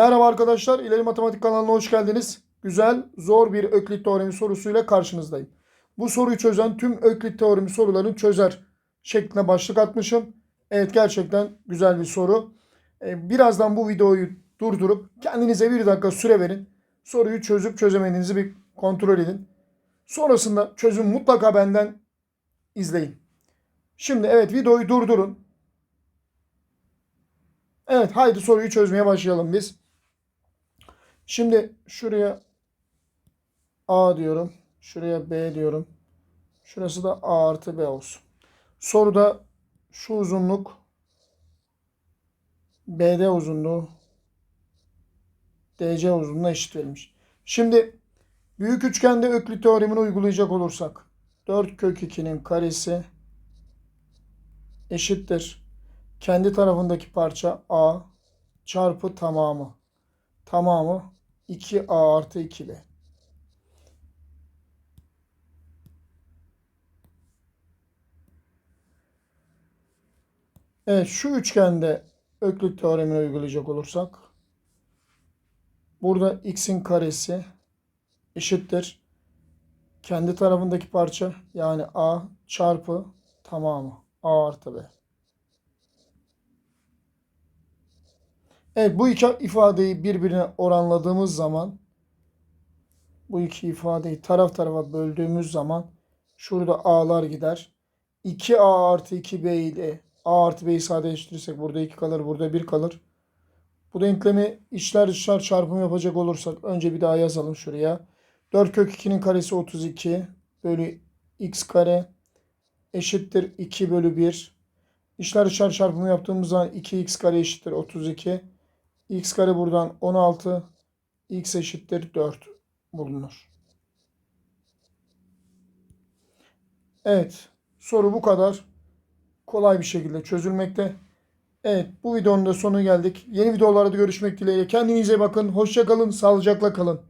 Merhaba arkadaşlar, İleri Matematik kanalına hoş geldiniz. Güzel, zor bir Öklit teoremi sorusuyla karşınızdayım. Bu soruyu çözen tüm Öklit teoremi soruların çözer şeklinde başlık atmışım. Evet gerçekten güzel bir soru. Ee, Birazdan bu videoyu durdurup kendinize bir dakika süre verin. Soruyu çözüp çözemediğinizi bir kontrol edin. Sonrasında çözüm mutlaka benden izleyin. Şimdi evet videoyu durdurun. Evet haydi soruyu çözmeye başlayalım biz. Şimdi şuraya A diyorum. Şuraya B diyorum. Şurası da A artı B olsun. Soruda şu uzunluk BD uzunluğu DC uzunluğuna eşit verilmiş. Şimdi büyük üçgende Öklit teoremini uygulayacak olursak 4 kök 2'nin karesi eşittir. Kendi tarafındaki parça A çarpı tamamı. Tamamı 2A artı 2B. Evet şu üçgende Öklit teoremini uygulayacak olursak burada x'in karesi eşittir. Kendi tarafındaki parça yani A çarpı tamamı A artı B. Evet bu iki ifadeyi birbirine oranladığımız zaman bu iki ifadeyi taraf tarafa böldüğümüz zaman şurada a'lar gider. 2a artı 2b ile a artı b'yi sadeleştirirsek burada 2 kalır burada 1 kalır. Bu denklemi içler dışlar çarpımı yapacak olursak önce bir daha yazalım şuraya. 4 kök 2'nin karesi 32 bölü x kare eşittir 2 bölü 1. İçler dışlar çarpımı yaptığımız zaman 2x kare eşittir 32 x kare buradan 16 x eşittir 4 bulunur. Evet soru bu kadar kolay bir şekilde çözülmekte. Evet bu videonun da sonuna geldik. Yeni videolarda görüşmek dileğiyle. Kendinize bakın. Hoşça kalın. Sağlıcakla kalın.